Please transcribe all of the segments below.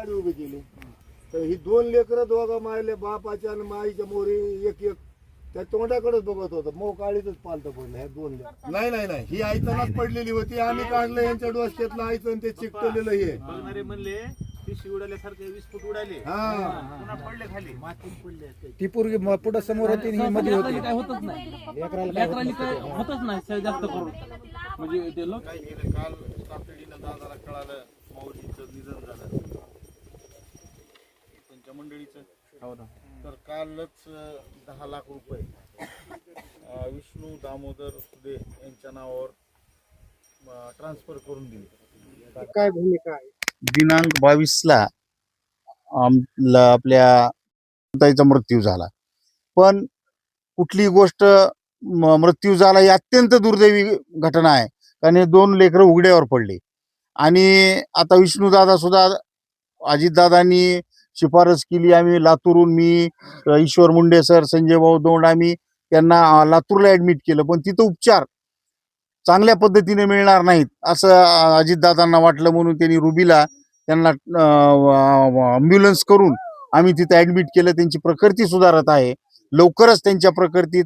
गाडी उभी केली. तर ही दोन लेकरं दोघं मायले बापाच्या आणि माईच्या मोरी एक एक त्या तोंडाकडेच बघत होतं. मो काळीच पालत पडलं ह्या दोन लेकरं. नाही नाही नाही. ही आयतनाच पडलेली होती. आम्ही काढलं यांच्या डोसक्यातलं आयतन ते चिकटलेलं हे. म्हणले ती उडाल्यासारखे वीस फूट उडाले. हा. पुन्हा पडले खाली. ती पोरगी म- पुढं समोर होती आणि ही मध्ये होती. काय होतच नाही. लेकरांनी काय होतच नाही. जास्त करून. म्हणजे ते लोक काय केलं काल तातडीनं दादाला कळालं माऊलीचं निधन झालं. त्यांच्या मंडळीचं. तर कालच दहा लाख रुपये. अं, विष्णू दामोदर सुदे यांच्या नावावर ट्रान्सफर करून दिले. काय भूमिका आहे? दिनांक बावीस ला आमला आपल्या ताईचा मृत्यू झाला. पण कुठली गोष्ट म- मृत्यू झाला ही अत्यंत दुर्दैवी घटना आहे. कारण हे दोन लेकरं उघड्यावर पडले. आणि आता विष्णूदादा सुद्धा अजितदादांनी शिफारस केली आम्ही. लातूरून मी ईश्वर मुंडे सर संजय भाऊ दोंड आम्ही त्यांना लातूरला ऍडमिट केलं. पण तिथं उपचार चांगल्या पद्धतीने मिळणार नाहीत असं अजितदादांना वाटलं म्हणून त्यांनी रुबीला त्यांना अम्ब्युलन्स करून आम्ही तिथं ऍडमिट केलं. त्यांची प्रकृती सुधारत आहे. लवकरच त्यांच्या प्रकृतीत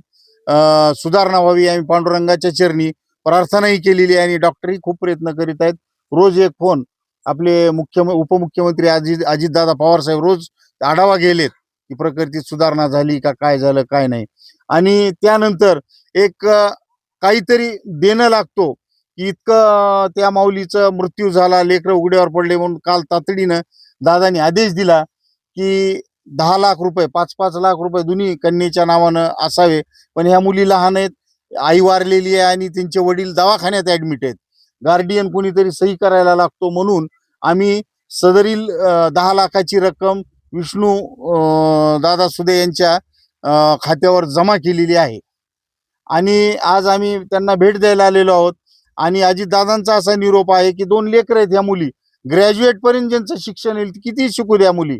सुधारणा व्हावी. आम्ही पांडुरंगाच्या चरणी प्रार्थनाही केलेली आहे आणि डॉक्टरही खूप प्रयत्न करीत आहेत. रोज एक फोन आपले मुख्य उपमुख्यमंत्री अजित अजितदादा पवार साहेब रोज आढावा गेलेत की प्रकृतीत सुधारणा झाली का काय झालं काय नाही. आणि त्यानंतर एक काहीतरी देणं लागतो की इतकं त्या माऊलीचा मृत्यू झाला लेकरं उघड्यावर पडले म्हणून काल तातडीनं दादानी आदेश दिला की दहा लाख रुपये पाच पाच लाख रुपये दोन्ही कन्येच्या नावानं असावे. पण ह्या मुली लहान आहेत आई वारलेली आहे आणि त्यांचे वडील दवाखान्यात ऍडमिट आहेत. गार्डियन कोणीतरी सही करायला लागतो म्हणून आम्ही सदरील दहा लाखाची रक्कम विष्णू दादा सुदे यांच्या खात्यावर जमा केलेली आहे. आणि आज आम्ही त्यांना भेट द्यायला आलेलो आहोत आणि अजितदादांचा असा निरोप आहे की दोन लेकर आहेत ह्या मुली. ग्रॅज्युएट पर्यंत ज्यांचं शिक्षण येईल किती शिकू द्या मुली.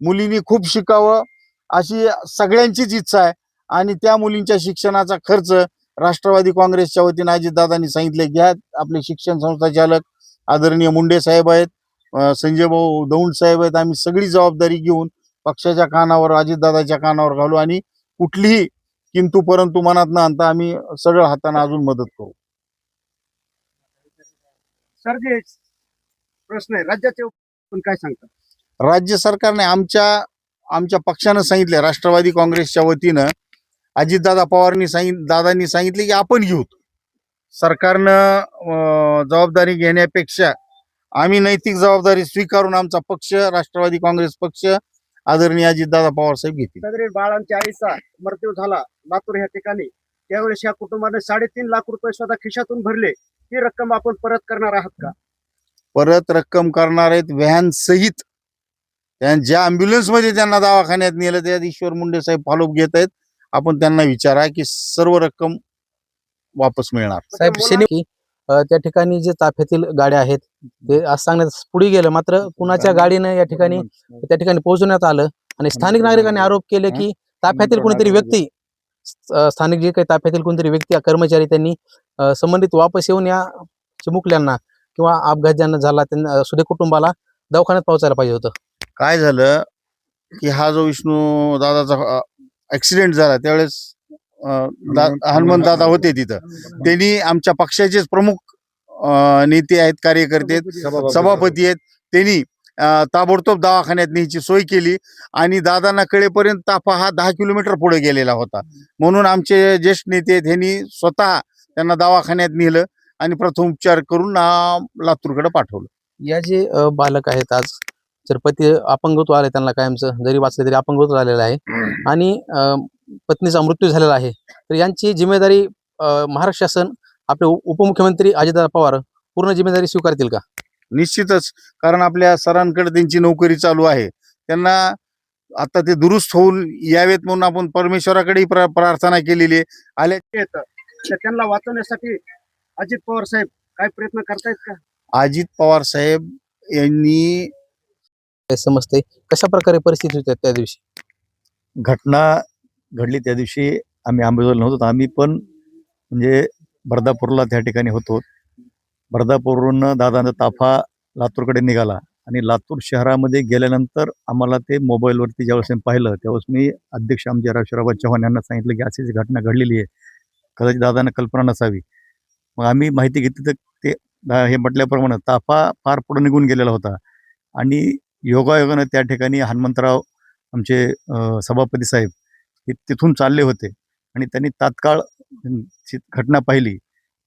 मुलींनी खूप शिकावं अशी सगळ्यांचीच इच्छा आहे आणि त्या मुलींच्या शिक्षणाचा खर्च राष्ट्रवादी काँग्रेसच्या वतीने अजितदादांनी सांगितले घ्या आपले शिक्षण संस्था चालक आदरणीय मुंडे साहेब आहेत संजय भाऊ दौंड साहेब आहेत आम्ही सगळी जबाबदारी घेऊन पक्षाच्या कानावर अजितदादाच्या कानावर घालू आणि कुठलीही किंतु परंतु मनात न आणता आम्ही सगळं हाताने अजून मदत करू. सर जे प्रश्न आहे राज्याचे पण काय सांगतात राज्य सरकारने आमच्या आमच्या पक्षानं सांगितले राष्ट्रवादी काँग्रेसच्या वतीनं अजितदादा पवारांनी सांगित दादांनी सांगितले की आपण घेऊ. सरकारनं जबाबदारी घेण्यापेक्षा आम्ही नैतिक जबाबदारी स्वीकारून आमचा पक्ष राष्ट्रवादी काँग्रेस पक्ष आदरणीय अजितदादा पवार साहेब घेतील. बाळांच्या आईचा मृत्यू झाला लातूर ह्या ठिकाणी. त्यावेळेस या कुटुंबाने साडेतीन लाख रुपये स्वतः खिशातून भरले. ती रक्कम आपण परत करणार आहात का? परत रक्कम करणार आहेत व्हॅन सहित ज्या मध्ये त्यांना दवाखान्यात नेलं त्यात ईश्वर मुंडे साहेब फॉलोअप घेत आहेत. आपण त्यांना विचारा की सर्व रक्कम वापस मिळणार. साहेब शनी की, अ, त्या ठिकाणी जे ताफ्यातील गाड्या आहेत ते आज सांगण्यात पुढे गेलं मात्र कुणाच्या गाडीनं या ठिकाणी त्या ठिकाणी पोहोचवण्यात आलं आणि स्थानिक नागरिकांनी आरोप केले की ताफ्यातील कोणीतरी व्यक्ती अ, स्थानिक जे काही ताफ्यातील कोणतरी व्यक्ती कर्मचारी त्यांनी अ, संबंधित वापस येऊन या चिमुकल्यांना किंवा अपघात ज्यांना झाला त्यांना सुदे कुटुंबाला दवाखान्यात पोहोचायला पाहिजे होतं. काय झालं की हा जो विष्णू दादाचा ऍक्सिडेंट झाला त्यावेळेस हनुमंत दादा होते तिथं. त्यांनी आमच्या पक्षाचेच प्रमुख नेते आहेत कार्यकर्ते आहेत सभापती. आहेत. त्यांनी ताबडतोब दवाखान्यात न्यायची सोय केली आणि दादांना कळेपर्यंत ताफा हा दहा किलोमीटर पुढे गेलेला होता. म्हणून आमचे ज्येष्ठ नेते आहेत ह्यांनी स्वतः त्यांना दवाखान्यात नेलं आणि प्रथम उपचार करून लातूरकडे पाठवलं. या जे बालक आहेत आज जर पती अपंगत्व आले त्यांना कायमचं जरी वाचले तरी अपंगत्व आलेलं आहे. आणि अ, पत्नीचा मृत्यू झालेला आहे. तर यांची जिम्मेदारी महाराष्ट्र शासन आपले उप- उपमुख्यमंत्री अजितदादा पवार पूर्ण जिम्मेदारी स्वीकारतील का? निश्चितच. कारण आपल्या सरांकडे त्यांची नोकरी चालू आहे. त्यांना आता ते दुरुस्त होऊन यावेत म्हणून आपण परमेश्वराकडेही प्रा- प्रार्थना केलेली आहे. आल्या येतं तर त्यांना वाचवण्यासाठी अजित पवार साहेब काय प्रयत्न करतायत का? अजित पवार साहेब यांनी समजते कशा प्रकारे परिस्थिती होत्या त्या दिवशी? घटना घडली त्या दिवशी आम्ही आंबेजोगाईला नव्हतो आम्ही पण म्हणजे बर्दापूरला त्या ठिकाणी होतो. बर्दापूरवरून दादांचा ताफा लातूरकडे निघाला आणि लातूर शहरामध्ये गेल्यानंतर आम्हाला ते मोबाईलवरती ज्यावेळेस आम्ही पाहिलं त्यावेळेस मी अध्यक्ष आमचे रावशिराबाद चव्हाण यांना सांगितलं की अशीच घटना घडलेली आहे. कदाचित दादांना कल्पना नसावी. मग आम्ही माहिती घेतली तर ते दा- हे म्हटल्याप्रमाणे ताफा फार पुढे निघून गेलेला होता. आणि योगायोगानं त्या ठिकाणी हनुमंतराव आमचे सभापती साहेब हे तिथून चालले होते. आणि त्यांनी तात्काळ ची घटना पाहिली.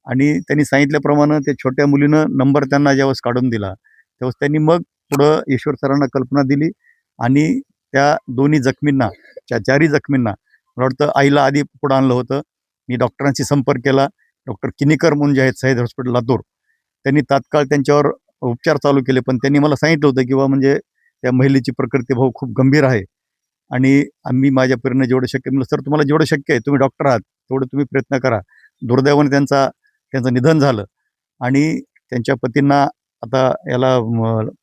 आणि त्यांनी सांगितल्याप्रमाणे त्या छोट्या मुलीनं नंबर त्यांना ज्यावेळेस काढून दिला त्यावेळेस त्यांनी मग पुढं ईश्वर सरांना कल्पना दिली आणि त्या दोन्ही जखमींना त्या चारही जखमींना मला वाटतं आईला आधी पुढं आणलं होतं. मी डॉक्टरांशी संपर्क केला. डॉक्टर किनीकर म्हणून जे आहेत सह्याद हॉस्पिटल लातूर. त्यांनी तात्काळ त्यांच्यावर उपचार चालू केले पण त्यांनी मला सांगितलं होतं की बा म्हणजे त्या महिलेची प्रकृती भाऊ खूप गंभीर आहे. आणि आम्ही माझ्या परीनं जेवढं शक्य म्हणलं सर तुम्हाला जेवढं शक्य आहे तुम्ही डॉक्टर आहात तेवढं तुम्ही प्रयत्न करा. दुर्दैवाने त्यांचा त्यांचं निधन झालं. आणि त्यांच्या पतींना आता याला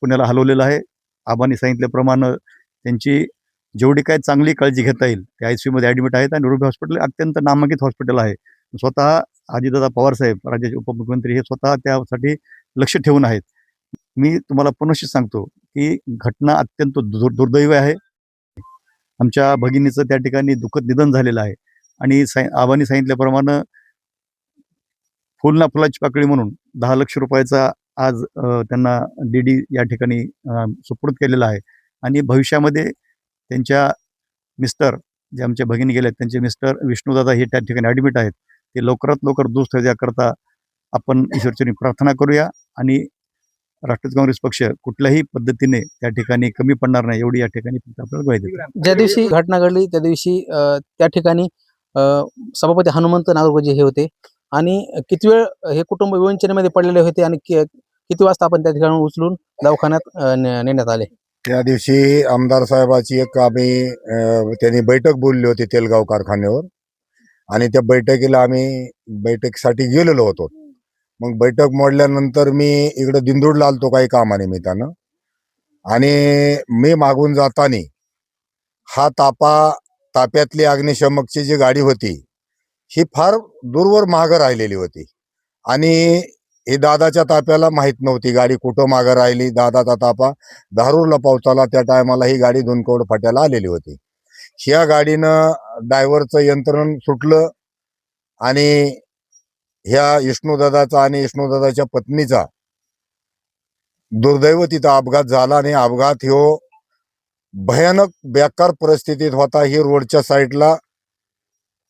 पुण्याला हलवलेलं आहे. आबांनी सांगितल्याप्रमाणे त्यांची जेवढी काय चांगली काळजी घेता येईल ते आय सी यूमध्ये ॲडमिट आहेत आणि रुबी हॉस्पिटल अत्यंत नामांकित हॉस्पिटल आहे. स्वतः अजितदादा पवारसाहेब राज्याचे उपमुख्यमंत्री हे स्वतः त्यासाठी लक्ष ठेवून आहेत. मी तुम्हाला पुनश्च सांगतो की घटना अत्यंत दुर् दुर्दैवी आहे. आमच्या भगिनीचं त्या ठिकाणी दुःखद निधन झालेलं आहे. आणि साई आबांनी सांगितल्याप्रमाणे फुल ना फुलाची पाकळी म्हणून दहा लक्ष रुपयाचा आज त्यांना डी डी या ठिकाणी अ, सुपूर्द केलेला आहे. आणि भविष्यामध्ये त्यांच्या मिस्टर जे आमच्या भगिनी गेले आहेत त्यांचे मिस्टर विष्णूदादा हे त्या ठिकाणी ॲडमिट आहेत. ते लवकरात लवकर दुरुस्त करता आपण ईश्वरचरणी प्रार्थना करूया आणि राष्ट्रवादी काँग्रेस पक्ष कुठल्याही पद्धतीने त्या ठिकाणी कमी पडणार नाही एवढी या ठिकाणी फक्त आपल्याला ग्वाही देतो. ज्या दिवशी घटना घडली त्या दिवशी त्या ठिकाणी सभापती हनुमंत नागरगोजे हे होते आणि किती वेळ हे कुटुंब विवंचनेमध्ये पडलेले होते आणि किती वाजता आपण त्या ठिकाणी उचलून दवाखान्यात नेण्यात आले? त्या दिवशी आमदार साहेबाची एक आम्ही त्यांनी बैठक बोलली होती तेलगाव कारखान्यावर आणि त्या बैठकीला आम्ही बैठकीसाठी गेलेलो होतो. मग बैठक मोडल्यानंतर मी इकडे दिंदूडला आलतो काही कामानिमित्तानं. आणि मी मागून जाताना हा तापा ताप्यातली अग्निशमकची जी गाडी होती ही फार दूरवर मागं राहिलेली होती. आणि ही दादाच्या ताप्याला माहीत नव्हती गाडी कुठं मागं राहिली दादाचा तापा धारूरला पावसाला त्या टायमाला ही गाडी दोनकवड फाट्याला आलेली होती. ह्या गाडीनं ड्रायव्हरचं यंत्रण सुटलं आणि ह्या विष्णूदादाचा आणि विष्णूदादाच्या पत्नीचा दुर्दैव तिथं अपघात झाला आणि अपघात ह्यो भयानक बेकार परिस्थितीत होता. ही रोडच्या साईडला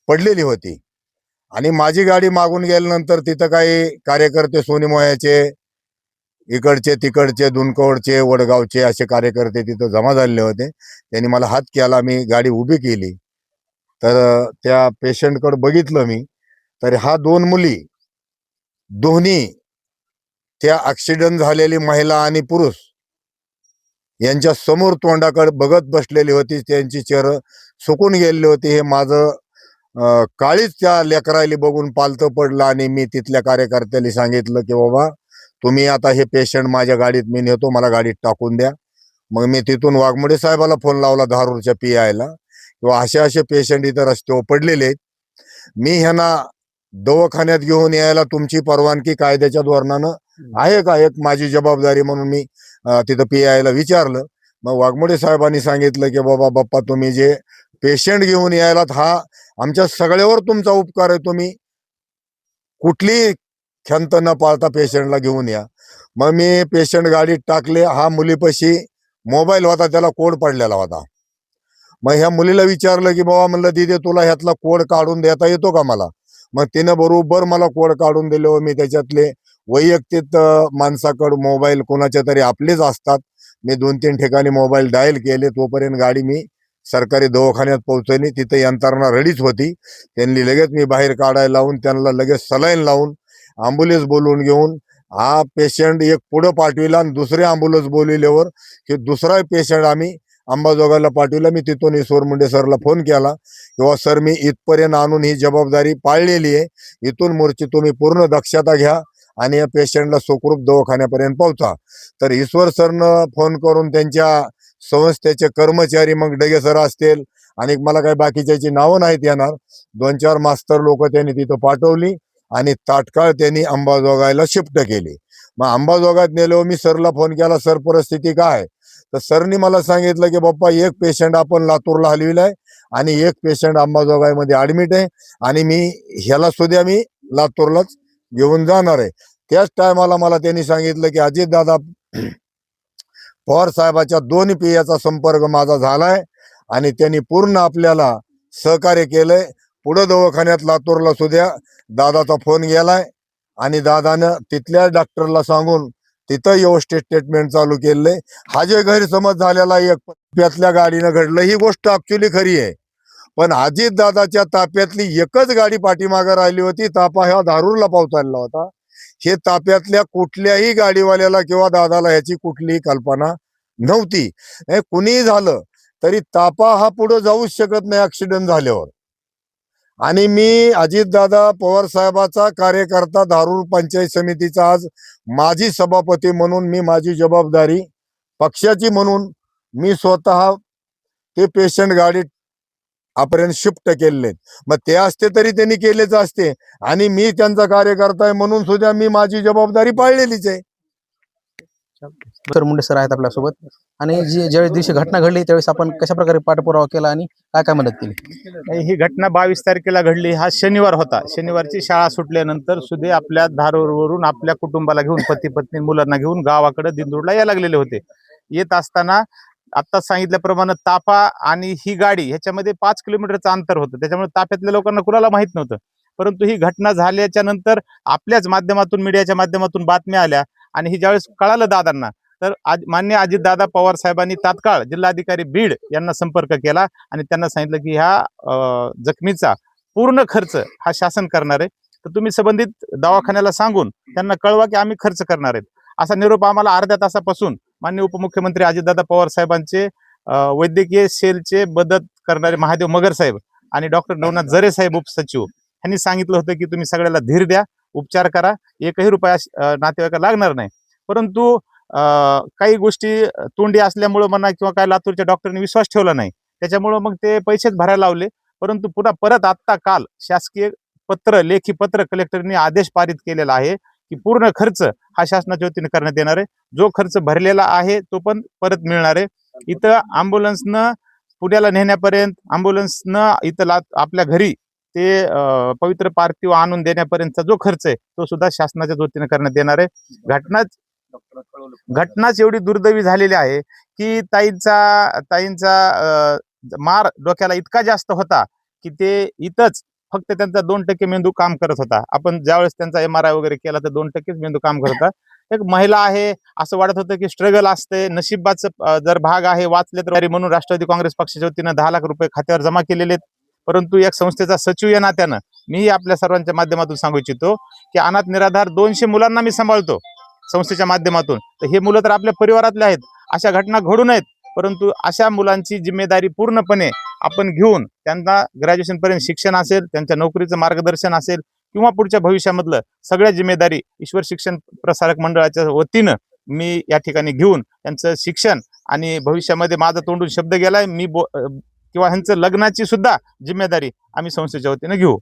पडलेली होती. आणि माझी गाडी मागून गेल्यानंतर तिथं काही कार्यकर्ते सोनीमोयाचे इकडचे तिकडचे दुनकवडचे वडगावचे असे कार्यकर्ते तिथं जमा झालेले होते. त्यांनी मला हात केला मी गाडी उभी केली. तर त्या पेशंटकडे बघितलं मी. तर हा दोन मुली दोन्ही त्या ऍक्सिडेंट झालेली महिला आणि पुरुष यांच्या समोर तोंडाकडे बघत बसलेली होती. त्यांची चेहरं सुकून गेलेली होती. हे माझं काळीच त्या लेकरायली बघून पालतं पडलं आणि मी तिथल्या कार्यकर्त्याला सांगितलं की बाबा तुम्ही आता हे पेशंट माझ्या गाडीत मी नेतो मला गाडीत टाकून द्या. मग मी तिथून वाघमोडे साहेबाला फोन लावला धारूरच्या पी आयला किंवा असे असे पेशंट इथं रस्त्यावर पडलेले आहेत. मी ह्यांना दवाखान्यात घेऊन यायला तुमची परवानगी कायद्याच्या धोरणानं आहे का? एक माझी जबाबदारी म्हणून मी तिथं पी आयला विचारलं. मग वाघमोडे साहेबांनी सांगितलं की बाबा बाप्पा तुम्ही जे पेशंट घेऊन यायलात हा आमच्या सगळ्यावर तुमचा उपकार आहे. तुम्ही कुठली खंत न पाळता पेशंटला घेऊन या. मग मी पेशंट गाडीत टाकले. हा मुलीपाशी मोबाईल होता त्याला कोड पडलेला होता. मग ह्या मुलीला विचारलं की बाबा म्हणलं दिदे तुला ह्यातला कोड काढून देता येतो का मला? मग तिनं बरोबर मला कोड काढून दिले व मी त्याच्यातले. वैयक्तिक माणसाकडं मोबाईल कोणाच्या तरी आपलेच असतात. मी दोन तीन ठिकाणी मोबाईल डायल केले तोपर्यंत गाडी मी सरकारी दवाखान्यात पोहोचवली तिथे यंत्रणा रेडीच होती. त्यांनी लगेच मी बाहेर काढायला लावून त्यांना लगेच सलाईन लावून ॲम्ब्युलन्स बोलवून घेऊन हा पेशंट एक पुढं पाठविला आणि दुसरे ॲम्ब्युलन्स बोलविल्यावर की दुसरा पेशंट आम्ही अंबाजोगाईला पाठविला. मी तिथून ईश्वर मुंडे सरला फोन केला. किंवा सर मी इथपर्यंत आणून ही जबाबदारी पाळलेली आहे. इथून मोर्ची तुम्ही पूर्ण दक्षता घ्या आणि या पेशंटला सुखरूप दवाखान्यापर्यंत पोहोचा. तर ईश्वर सरनं फोन करून त्यांच्या संस्थेचे कर्मचारी मग डगे सर असतील आणि मला काही बाकीच्याची नावं नाहीत येणार दोन चार मास्तर लोक त्यांनी तिथं पाठवली आणि तात्काळ त्यांनी अंबाजोगाईला शिफ्ट केली. मग अंबाजोगात नेलो मी सरला फोन केला सर परिस्थिती काय तर सरनी मला सांगितलं की बाप्पा एक पेशंट आपण लातूरला हलविलाय आणि एक पेशंट अंबाजोगाईमध्ये ऍडमिट आहे आणि मी ह्याला सुद्धा मी लातूरलाच घेऊन जाणार आहे. त्याच टायमाला मला त्यांनी सांगितलं की अजित दादा पवार साहेबाच्या दोन पियाचा संपर्क माझा झालाय आणि त्यांनी पूर्ण आपल्याला सहकार्य केलंय. पुढं दवाखान्यात लातूरला सुद्धा दादाचा फोन गेलाय आणि दादानं तिथल्या डॉक्टरला सांगून तिथं व्यवस्थित स्टेटमेंट चालू केलंय. हा जे गैरसमज झालेला एक ताप्यातल्या गाडीनं घडलं ही गोष्ट ऍक्च्युली खरी आहे. पण अजित दादाच्या ताप्यातली एकच गाडी पाठीमागे राहिली होती तापा ह्या धारूरला पावसाळला होता. हे ताप्यातल्या कुठल्याही गाडीवाल्याला किंवा दादाला ह्याची कुठलीही कल्पना नव्हती. हे कुणीही झालं तरी तापा हा पुढे जाऊच शकत नाही ऍक्सिडेंट झाल्यावर. आणि मी अजितदादा पवार साहेबाचा कार्यकर्ता धारूर पंचायत समितीचा आज माजी सभापती म्हणून मी माझी जबाबदारी पक्षाची म्हणून मी स्वतः ते पेशंट गाडीत आपर्यंत शिफ्ट केलेले मग ते असते तरी त्यांनी केलेच असते. आणि मी त्यांचा कार्यकर्ता आहे म्हणून सुद्धा मी माझी जबाबदारी पाळलेलीच आहे. सर मुंडे सर आहेत आपल्यासोबत. आणि जी ज्यावेळेस दिवशी घटना घडली त्यावेळेस आपण कशा प्रकारे पाठपुरावा केला आणि काय काय मदत केली? ही घटना बावीस तारखेला घडली. हा शनिवार होता. शनिवारची शाळा सुटल्यानंतर सुदे आपल्या धारूरवरून आपल्या कुटुंबाला घेऊन पती पत्नी मुलांना घेऊन गावाकडे दिंदूरला या लागलेले होते. येत असताना आता सांगितल्याप्रमाणे ताफा आणि ही गाडी ह्याच्यामध्ये पाच किलोमीटरचं अंतर होतं. त्याच्यामुळे ताफ्यातल्या लोकांना कुणाला माहीत नव्हतं. परंतु ही घटना झाल्याच्यानंतर आपल्याच माध्यमातून मीडियाच्या माध्यमातून बातम्या आल्या. आणि हे ज्यावेळेस कळालं दादांना तर आज मान्य अजितदादा पवार साहेबांनी तात्काळ जिल्हाधिकारी बीड यांना संपर्क केला आणि त्यांना सांगितलं की ह्या जखमीचा पूर्ण खर्च हा शासन करणार आहे. तर तुम्ही संबंधित दवाखान्याला सांगून त्यांना कळवा की आम्ही खर्च करणार आहेत. असा निरोप आम्हाला अर्ध्या तासापासून मान्य उपमुख्यमंत्री अजितदादा पवार साहेबांचे वैद्यकीय सेलचे मदत करणारे महादेव मगर साहेब आणि डॉक्टर नवनाथ जरे साहेब उपसचिव यांनी सांगितलं होतं की तुम्ही सगळ्याला धीर द्या. उपचार करा. एकही रुपया नातेवाईकाला लागणार नाही. परंतु काही गोष्टी तोंडी असल्यामुळं म्हणा किंवा काय लातूरच्या डॉक्टरने विश्वास ठेवला नाही. त्याच्यामुळं मग ते पैसेच भरायला लावले. परंतु पुन्हा परत आत्ता काल शासकीय पत्र लेखी पत्र कलेक्टरने आदेश पारित केलेला आहे की पूर्ण खर्च हा शासनाच्या वतीने करण्यात येणार आहे. जो खर्च भरलेला आहे तो पण परत मिळणार आहे. इथं अँब्युलन्सनं पुण्याला नेण्यापर्यंत अँब्युलन्सनं इथं ला आपल्या घरी ते पवित्र पार्थिव आणून देण्यापर्यंतचा जो खर्च आहे तो सुद्धा शासनाच्या वतीने करण्यात येणार आहे. घटनाच घटनाच एवढी दुर्दैवी झालेली आहे की ताईंचा ताईंचा मार डोक्याला इतका जास्त होता की ते इथंच फक्त त्यांचा दोन टक्के मेंदू काम करत होता. आपण ज्यावेळेस त्यांचा एम आर आय वगैरे केला तर दोन टक्केच मेंदू काम करत होता. एक महिला आहे असं वाटत होतं की स्ट्रगल असते नशिबाचं जर भाग आहे वाचले तर म्हणून राष्ट्रवादी काँग्रेस पक्षाच्या वतीनं दहा लाख रुपये खात्यावर जमा केलेले आहेत. परंतु एक संस्थेचा सचिव या नात्यानं मीही आपल्या सर्वांच्या माध्यमातून सांगू इच्छितो की अनाथ निराधार दोनशे मुलांना मी सांभाळतो संस्थेच्या माध्यमातून. तर हे मुलं तर आपल्या परिवारातले आहेत. अशा घटना घडू नयेत. परंतु अशा मुलांची जिम्मेदारी पूर्णपणे आपण घेऊन त्यांना ग्रॅज्युएशन पर्यंत शिक्षण असेल त्यांच्या नोकरीचं मार्गदर्शन असेल किंवा पुढच्या भविष्यामधलं सगळ्या जिम्मेदारी ईश्वर शिक्षण प्रसारक मंडळाच्या वतीनं मी या ठिकाणी घेऊन त्यांचं शिक्षण आणि भविष्यामध्ये माझा तोंडून शब्द गेलाय मी बो किंवा ह्यांचं लग्नाची सुद्धा जिम्मेदारी आम्ही संस्थेच्या वतीनं घेऊ.